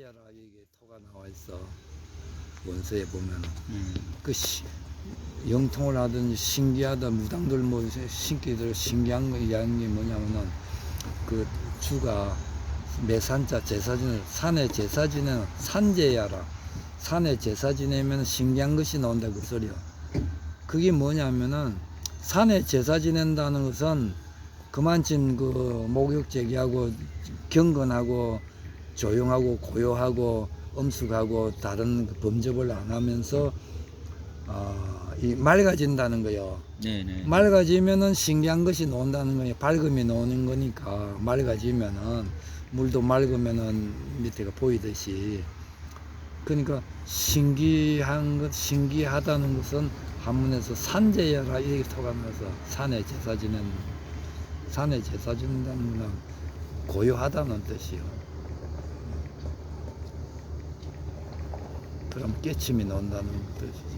야라 이게 토가 나와 있어. 원서에 보면 음. 그 시, 영통을 하든 신기하다 무당들 뭐 신기들 신기한 거 이야기한 게 뭐냐면은 그 주가 매산자 제사 지내 산에 제사 지내는 산제야라. 산에 제사 지내면 신기한 것이 나온다 그 소리야. 그게 뭐냐면은 산에 제사 지낸다는 것은 그만큼 그 목욕 제기하고 경건하고 조용하고 고요하고 엄숙하고 다른 그 범접을 안 하면서 아, 이 맑아진다는 거요. 네네. 맑아지면은 신기한 것이 나온다는 거예요. 밝음이 나오는 거니까 맑아지면은 물도 맑으면은 밑에가 보이듯이 그러니까 신기한 것 신기하다는 것은 한문에서 산제여라 이렇게 토가면서 산에 제사 지낸 산에 제사 지낸다는 거는 고요하다는 뜻이요. 그럼 깨침이 나온다는 뜻이지.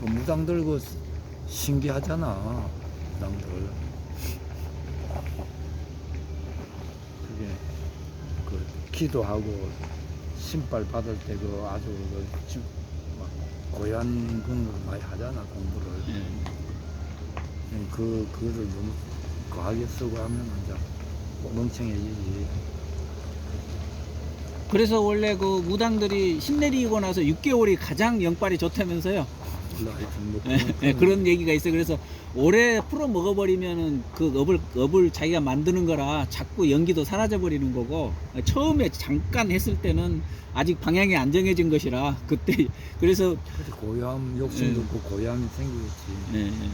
그 무당들 그 신기하잖아. 무당들. 그게 그 기도하고 신발 받을 때 그 아주 그 지- 막 고얀 그런 걸 많이 하잖아 공부를. 예. 그 그거를 너무 과하게 쓰고 하면 이제 멍청해지지. 그래서 원래 그 무당들이 신내리고 나서 6개월이 가장 영빨이 좋다면서요. 예, 그런- 얘기가 있어요. 그래서 오래 풀어 먹어버리면은 그 업을 업을 자기가 만드는 거라 자꾸 연기도 사라져 버리는 거고 처음에 잠깐 했을 때는 아직 방향이 안 정해진 것이라 그때 그래서 고요함 욕심도 예. 고요함이 생기겠지. 예, 예.